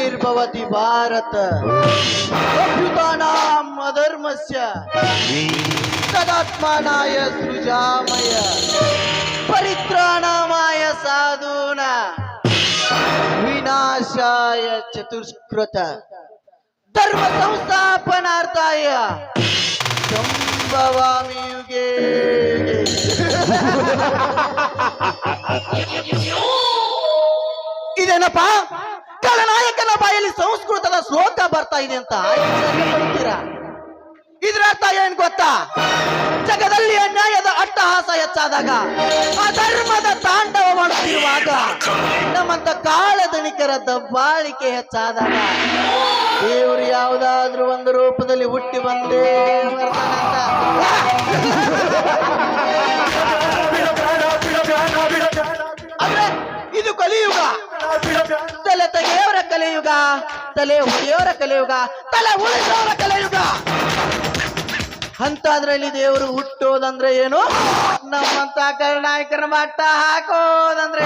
ग्लानिर्भवति भारत अभ्युतानाम् अधर्मस्य तदात्मानाय सृजामय परित्राणामाय साधूना विनाशाय चतुष्कृत धर्म संस्थापनार्थाय संभवामि युगे ಇದೇನಪ್ಪ ಕಳನಾಯಕನ ಬಾಯಲ್ಲಿ ಸಂಸ್ಕೃತದ ಶ್ಲೋಕ ಬರ್ತಾ ಇದೆ ಅಂತ ಆಶ್ಚರ್ಯ ಪಡ್ತೀರಾ ಇದ್ರ ಅರ್ಥ ಏನ್ ಗೊತ್ತಾ? ಜಗದಲ್ಲಿ ಅನ್ಯಾಯದ ಅಟ್ಟಹಾಸ ಹೆಚ್ಚಾದಾಗ ಅಧರ್ಮದ ತಾಂಡವ ಮಾಡುತ್ತಿರುವಾಗ, ನಮ್ಮಂತ ಕಾಳಧನಿಕರ ದಬ್ಬಾಳಿಕೆ ಹೆಚ್ಚಾದಾಗ, ದೇವರು ಯಾವುದಾದ್ರೂ ಒಂದು ರೂಪದಲ್ಲಿ ಹುಟ್ಟಿ ಬಂದೇ ಇದು ಕಲಿಯುಗ. ತಲೆ ತೆಗೆಯವರ ಕಲಿಯುಗ, ತಲೆ ಹೊಡೆಯವರ ಕಲಿಯುಗ, ತಲೆ ಉಳಿಸೋರ ಕಲಿಯುಗ. ಅಂತ ಅದ್ರಲ್ಲಿ ದೇವರು ಹುಟ್ಟೋದಂದ್ರೆ ಏನು? ನಮ್ಮಂತ ಕರ್ನಾಯಕರ ಮಟ್ಟ ಹಾಕೋದಂದ್ರೆ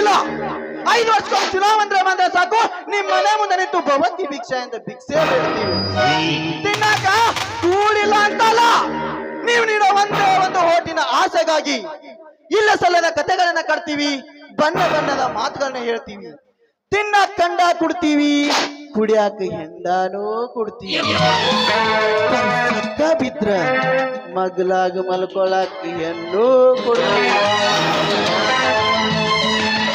ಇಲ್ಲ. ಐದು ವರ್ಷಕ್ಕೊಮ್ಮೆ ಚುನಾವಣೆ ಬಂದ್ರೆ ಸಾಕು. ನಿಮ್ ಮನೆ ಮುಂದೆ ನಿಂತು ಭವಂತಿ ಭಿಕ್ಷೆ ಅಂತ ಭಿಕ್ಷೆ ಬೇಡ್ತೀವಿ ತಿನ್ನಾಕ ಕೂಡಿಲ್ಲ ಅಂತಲ್ಲ. ನೀವು ನೀಡೋ ಒಂದೇ ಒಂದು ಹೋಟಿನ ಆಸೆಗಾಗಿ ಇಲ್ಲ ಸಲ್ಲದ ಕತೆಗಳನ್ನ ಕಟ್ತೀವಿ, ಬಣ್ಣ ಬಣ್ಣದ ಮಾತುಗಳನ್ನ ಹೇಳ್ತೀವಿ. ತಿನ್ನ, ಕಂಡ, ಕುಡ್ತೀವಿ. ಕುಡಿಯಾಕ ಹೆಂಡಾನೂ ಕುಡ್ತೀವಿ. ಬಿದ್ರ ಮಗ್ಲಾಗ ಮಲ್ಕೊಳಕ್ ಹೆಣ್ಣು ಕೊಡ್ತೀವಿ.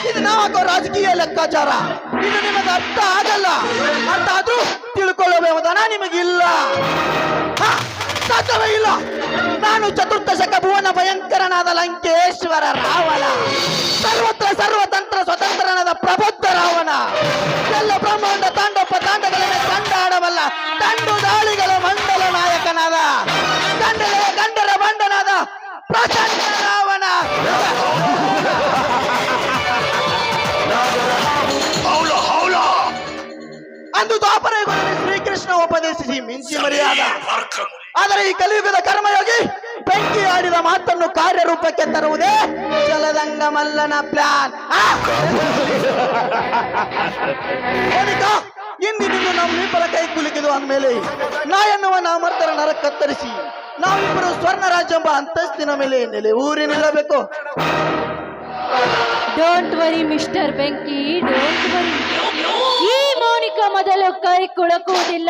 ಇದು ನಾವು ರಾಜಕೀಯ ಲೆಕ್ಕಾಚಾರ. ಇದು ನಿಮಗೆ ಅರ್ಥ ಆಗಲ್ಲ. ಅರ್ಥ ಆದ್ರೂ ತಿಳ್ಕೊಳ್ಳಬೇಕದನ ನಿಮಗಿಲ್ಲ. ಸಾಧ್ಯವೇ ಇಲ್ಲ. ನಾನು ಚತುರ್ದಶಕ ಭುವನ ಭಯಂಕರನಾದ ಲಂಕೇಶ್ವರ ರಾವಣ. ಸರ್ವತ್ರ ಸರ್ವತಂತ್ರ ಸ್ವತಂತ್ರನಾದ ಪ್ರಬುದ್ಧ ರಾವಣ. ಎಲ್ಲ ಬ್ರಹ್ಮಾಂಡ ತಾಂಡೋಪ ತಾಂಡಗಳನ್ನು ಕಂಡಾಡಬಲ್ಲ ತಂಡು ದಾಳಿಗಳ ಮಂಡಲ ನಾಯಕನಾದ ಗಂಡರ ಗಂಡರ ಬಂಡನಾದ ಪ್ರಚಂಡ ರಾವಣ. ಅಂದು ದ್ವಾಪರ ಶ್ರೀಕೃಷ್ಣ ಉಪದೇಶಿಸಿ ಮಿಂಚಿ ಮರೆಯಾದ ಆದರೆ ಈ ಕಲಿಯುಗದ ಕರ್ಮಯೋಗಿ ಬೆಂಕಿ ಆಡಿದ ಮಾತನ್ನು ಕಾರ್ಯರೂಪಕ್ಕೆ ತರುವುದೇ ಜಲದಂಗ ಮಲ್ಲನ ಪ್ಲಾನ್ ಇಂದಿನಿಂದ ನಮ್ಮಿಬ್ಬರ ಕೈ ಕುಲುಕಿದು ಅಂದಮೇಲೆ ನಾ ಎನ್ನುವ ನಾಮರ್ತರ ನರ ಕತ್ತರಿಸಿ ನಾವಿಬ್ಬರು ಸ್ವರ್ಣ ರಾಜ್ಯ ಎಂಬ ಅಂತಸ್ತಿನ ಮೇಲೆ ನೆಲೆ ಊರಿ ಡೋಂಟ್ ವರಿ ಮಿಸ್ಟರ್ ಬೆಂಕಿ ಡೋಂಟ್ ವರಿ ಈ ಮೌನಿಕ ಮೊದಲು ಕೈ ಕುಳಕುವುದಿಲ್ಲ.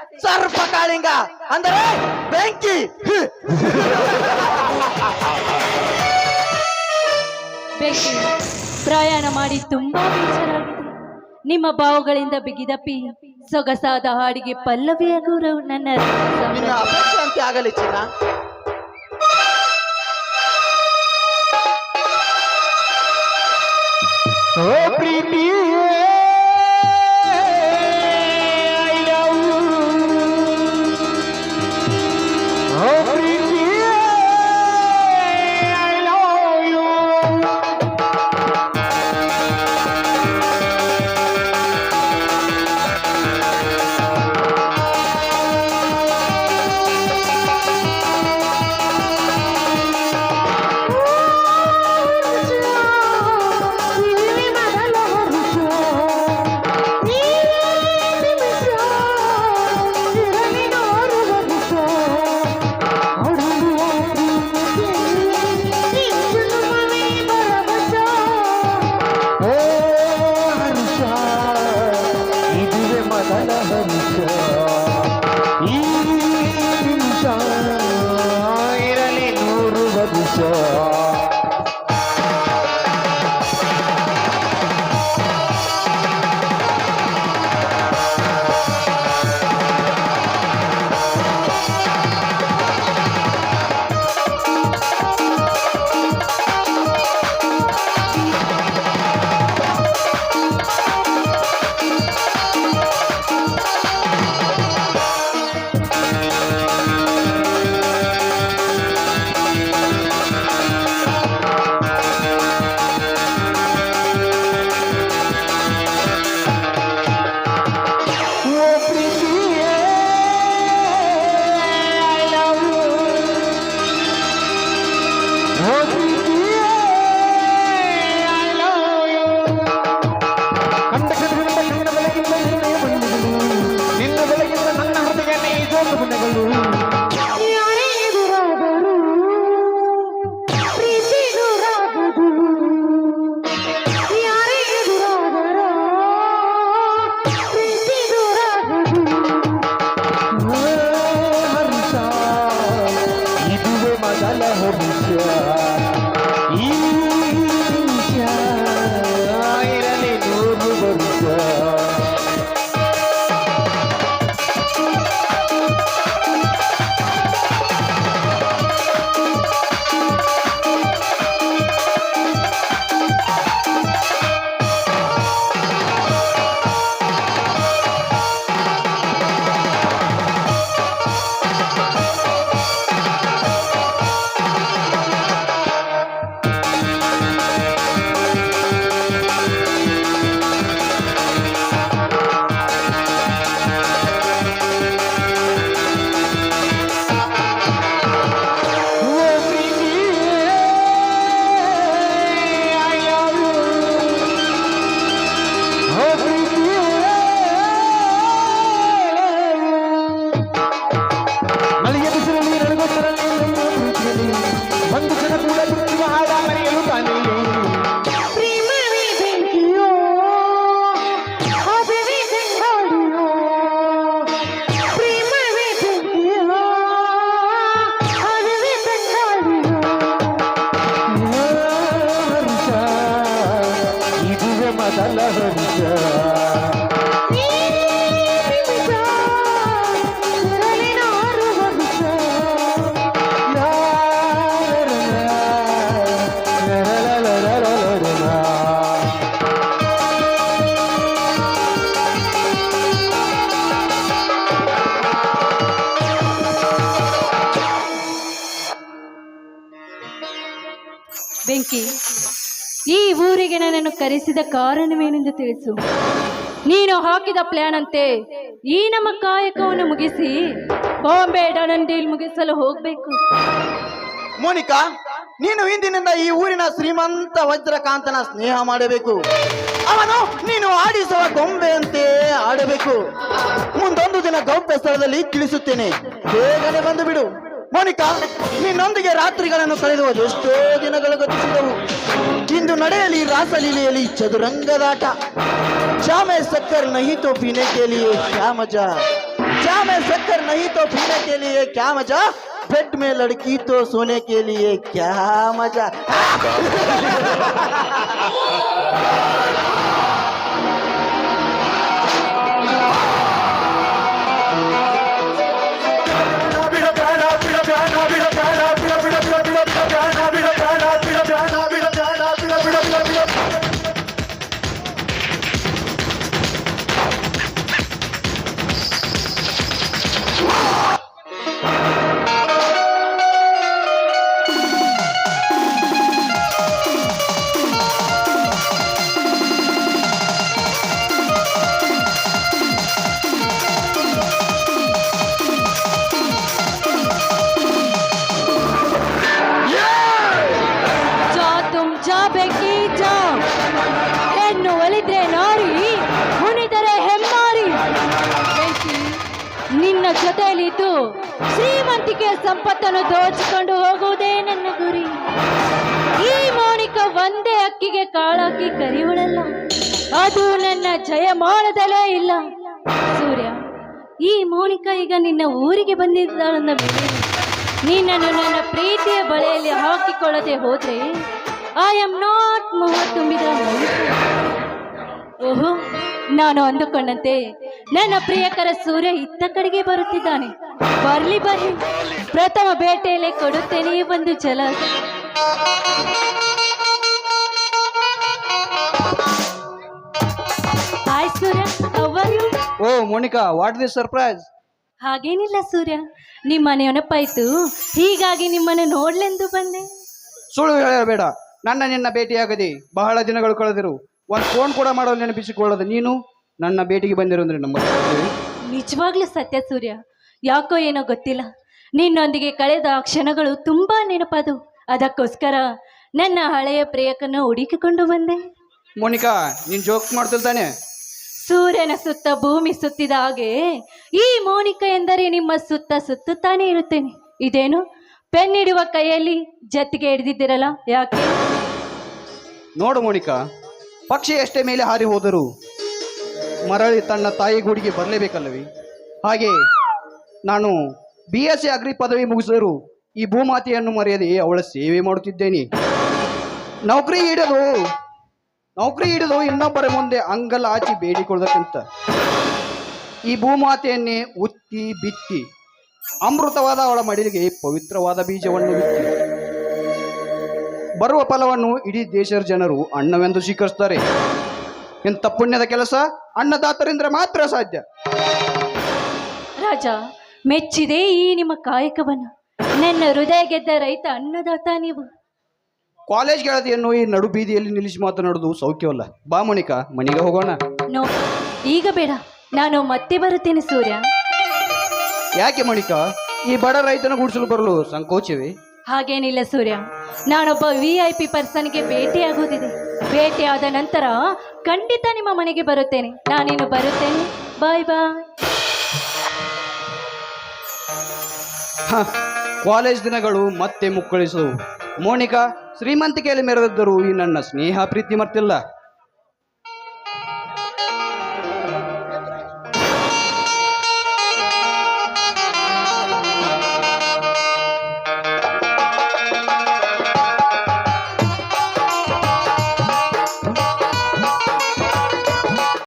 ಸರ್ಪ ಕಾಳಿಂಗ ಅಂದರೆ ಬೆಂಕಿ. ಬೆಂಕಿ. ಪ್ರಯಾಣ ಮಾಡಿ ತುಂಬಾ ನಿಮ್ಮ ಭಾವಗಳಿಂದ ಬಿಗಿದಪ್ಪಿ ಸೊಗಸಾದ ಹಾಡಿಗೆ ಪಲ್ಲವಿಯ ಪಲ್ಲವಿಯಾಗುವ ನನ್ನ ನಿನ್ನ ಆಗಲಿ ಚಿನ್ನ. ಓ ಪ್ರೀತಿ. ಇದುವೆ ಮೊದಲ ಹರ್ಷ ಬೆಂಕಿ ಈ ಊರಿಗೆ ನನ್ನನ್ನು ಕರೆಸಿದ ಕಾರಣವೇನೆಂದು ತಿಳಿಸು. ನೀನು ಹಾಕಿದ ಪ್ಲಾನ್ ಅಂತೆ ಈ ನಮ್ಮ ಕಾಯಕವನ್ನು ಮುಗಿಸಿ ಬಾಂಬೆ ಡೀಲ್ ಮುಗಿಸಲು ಹೋಗ್ಬೇಕು. ಮೋನಿಕಾ, ನೀನು ಇಂದಿನಿಂದ ಈ ಊರಿನ ಶ್ರೀಮಂತ ವಜ್ರಕಾಂತನ ಸ್ನೇಹ ಮಾಡಬೇಕು. ಅವನು ನೀನು ಆಡಿಸುವ ಗೊಂಬೆಯಂತೆ ಆಡಬೇಕು. ಮುಂದೊಂದು ದಿನ ಗೌಪ್ಯ ಸ್ಥಳದಲ್ಲಿ ತಿಳಿಸುತ್ತೇನೆ. ಬೇಗನೆ ಬಂದು ಬಿಡು. ಮೋನಿಕಾ, ನಿನ್ನೊಂದಿಗೆ ರಾತ್ರಿಗಳನ್ನು ಕಳೆಯುವ ಎಷ್ಟೋ ದಿನಗಳು ಗತಿಸಿದವು. ಇಂದು ನಡೆಯಲಿ ರಾಸಲೀಲೆಯಲ್ಲಿ ಚದುರಂಗದಾಟ ಜಾಮೆ ಸಕ್ಕರ್ ನಹಿ ತೋ ಪೀನೆ ಕೆ ಲಿಯೆ ಕ್ಯಾ ಮಜಾ ಜಾಮೆ ಸಕ್ಕರ್ ನಹಿ ತೋ ಪೀನೆ ಕೆ ಲಿಯೆ ಕ್ಯಾ ಮಜಾ बेड में लड़की तो सोने के लिए क्या मजा ಶ್ರೀಮಂತಿಕೆಯ ಸಂಪತ್ತನ್ನು ದೋಚಿಕೊಂಡು ಹೋಗುವುದೇ ನನ್ನ ಗುರಿ. ಈ ಮೌನಿಕ ಒಂದೇ ಅಕ್ಕಿಗೆ ಕಾಳಾಕಿ ಕರಿವಳಲ್ಲ. ಅದು ನನ್ನ ಜಯಮಾನದಲ್ಲೇ ಇಲ್ಲ. ಸೂರ್ಯ, ಈ ಮೌನಿಕ ಈಗ ನಿನ್ನ ಊರಿಗೆ ಬಂದಿದ್ದಾಳನ್ನ ಬಿಡಿ ನಿನ್ನನ್ನು ನನ್ನ ಪ್ರೀತಿಯ ಬಳೆಯಲ್ಲಿ ಹಾಕಿಕೊಳ್ಳದೆ ಹೋದ್ರೆ ಐ ಆಮ್ ನಾಟ್ ಮೋಹ ತುಂಬಿದ ಮೌನಿಕ. ಓಹೋ ನಾನು ಅಂದುಕೊಂಡಂತೆ ನನ್ನ ಪ್ರಿಯಕರ ಸೂರ್ಯ ಇತ್ತ ಕಡೆಗೆ ಬರುತ್ತಿದ್ದಾನೆ. ಬರ್ಲಿ ಬರ್ಲಿ. ಪ್ರಥಮ ಬೇಟೆಯಲ್ಲೇ ಕೊಡುತ್ತೇನೆ ಒಂದು ಜಲ ಹಾಯ್ ಸೂರ್ಯ ಅವರು? Oh Monika what this surprise ಹಾಗೇನಿಲ್ಲ ಸೂರ್ಯ ನಿಮ್ಮ ನೆನಪಾಯ್ತು ಹೀಗಾಗಿ ನಿಮ್ಮನ್ನು ನೋಡ್ಲೆಂದು ಬಂದೆ. ಸುಳ್ಳು ಹೇಳಬೇಡ. ನನ್ನ ನಿನ್ನ ಭೇಟಿಯಾಗದೆ. ಬಹಳ ದಿನಗಳು ಕಳೆದಿರು. ಒಂದು ಫೋನ್ ಕೂಡ ಮಾಡಲು ನೆನಪಿಸಿಕೊಳ್ಳೋದು. ನೀನು ನನ್ನ ಭೇಟಿಗೆ ಬಂದಿರೋಂದ್ರೆ ನಮ್ಮ ನಿಜವಾಗ್ಲೂ ಸತ್ಯ ಸೂರ್ಯ. ಯಾಕೋ ಏನೋ ಗೊತ್ತಿಲ್ಲ. ನಿನ್ನೊಂದಿಗೆ ಕಳೆದ ಆ ಕ್ಷಣಗಳು ತುಂಬಾ ನೆನಪದು. ಅದಕ್ಕೋಸ್ಕರ ನನ್ನ ಹಳೆಯ ಪ್ರೇಯಕನ ಹುಡುಕಿಕೊಂಡು ಬಂದೆ. ಮೋನಿಕಾ ನೀನ್ ಜೋಕ್ ಮಾಡ್ತಿರ್ತಾನೆ. ಸೂರ್ಯನ ಸುತ್ತ ಭೂಮಿ ಸುತ್ತಿದ ಹಾಗೆ ಈ ಮೋನಿಕಾ ಎಂದರೆ ನಿಮ್ಮ ಸುತ್ತ ಸುತ್ತುತ್ತಾನೆ ಇರುತ್ತೇನೆ. ಇದೇನು? ಪೆನ್ನಿಡುವ ಕೈಯಲ್ಲಿ ಜತ್ತಿಗೆ ಹಿಡಿದಿದ್ದೀರಲ್ಲ? ಯಾಕೆ? ನೋಡು ಮೋನಿಕಾ ಪಕ್ಷಿ ಎಷ್ಟೇ ಮೇಲೆ ಹಾರಿ ಹೋದರೂ ಮರಳಿ ತನ್ನ ತಾಯಿ ಗೂಡಿಗೆ ಬರಲೇಬೇಕಲ್ಲವೇ? ಹಾಗೆ ನಾನು ಬಿ ಎಸ್ ಸಿ ಅಗ್ರಿ ಪದವಿ ಮುಗಿಸಿದರೂ ಈ ಭೂಮಾತೆಯನ್ನು ಮರೆಯದೆ ಅವಳ ಸೇವೆ ಮಾಡುತ್ತಿದ್ದೇನೆ. ನೌಕರಿ ಹಿಡಿದು ನೌಕರಿ ಹಿಡಿದು ಇನ್ನೊಬ್ಬರ ಮುಂದೆ ಅಂಗಲ ಆಚಿ ಬೇಡಿಕೊಳ್ಳೋದಕ್ಕಿಂತ ಈ ಭೂಮಾತೆಯನ್ನೇ ಉತ್ತಿ ಬಿತ್ತಿ ಅಮೃತವಾದ ಅವಳ ಮಡಿಲಿಗೆ ಪವಿತ್ರವಾದ ಬೀಜವನ್ನು ಬಿತ್ತಿ. ಬರುವ ಫಲವನ್ನು ಇಡೀ ದೇಶದ ಜನರು ಅಣ್ಣವೆಂದು ಸ್ವೀಕರಿಸ್ತಾರೆ ಇಂಥ ಪುಣ್ಯದ ಕೆಲಸ? ಅನ್ನದಾತರಿಂದ ಮಾತ್ರ ಸಾಧ್ಯ. ರಾಜ ಮೆಚ್ಚಿದೆ ಈ ನಿಮ್ಮ ಕಾಯಕವನ್ನು. ನನ್ನ ಹೃದಯ ಗೆದ್ದ ರೈತ ಅನ್ನದಾತ ನೀವು. ಕಾಲೇಜ್ ಗೆಳತಿಯನ್ನು ಈ ನಡು ಬೀದಿಯಲ್ಲಿ ನಿಲ್ಲಿಸಿ ಮಾತನಾಡುದು ಸೌಖ್ಯವಲ್ಲ. ಬಾ ಮಣಿಕ ಮನೆಗೆ ಹೋಗೋಣ. ನೋ ಈಗ ಬೇಡ. ನಾನು ಮತ್ತೆ ಬರುತ್ತೇನೆ ಸೂರ್ಯ. ಯಾಕೆ ಮಣಿಕಾ ಈ ಬಡ ರೈತನ ಗುಡಿಸಲು ಬರಲು ಸಂಕೋಚವೇ? ಹಾಗೇನಿಲ್ಲ ಸೂರ್ಯ. ನಾನೊಬ್ಬ ವಿ ಐ ಪಿ ಪರ್ಸನ್ಗೆ ಭೇಟಿಯಾಗೋದಿದೆ ಭೇಟಿಯಾದ ನಂತರ ಖಂಡಿತ ನಿಮ್ಮ ಮನೆಗೆ ಬರುತ್ತೇನೆ. ನಾನೇನು ಬರುತ್ತೇನೆ. ಬಾಯ್ ಬಾಯ್ ಹ, ಕಾಲೇಜ್ ದಿನಗಳು ಮತ್ತೆ ಮುಕ್ಕಳಿಸು. ಮೋನಿಕಾ ಶ್ರೀಮಂತಿಕೆಯಲ್ಲಿ ಮೆರೆದಿದ್ದರೂ ಈ ನನ್ನ ಸ್ನೇಹ ಪ್ರೀತಿ ಮರ್ತಿಲ್ಲ.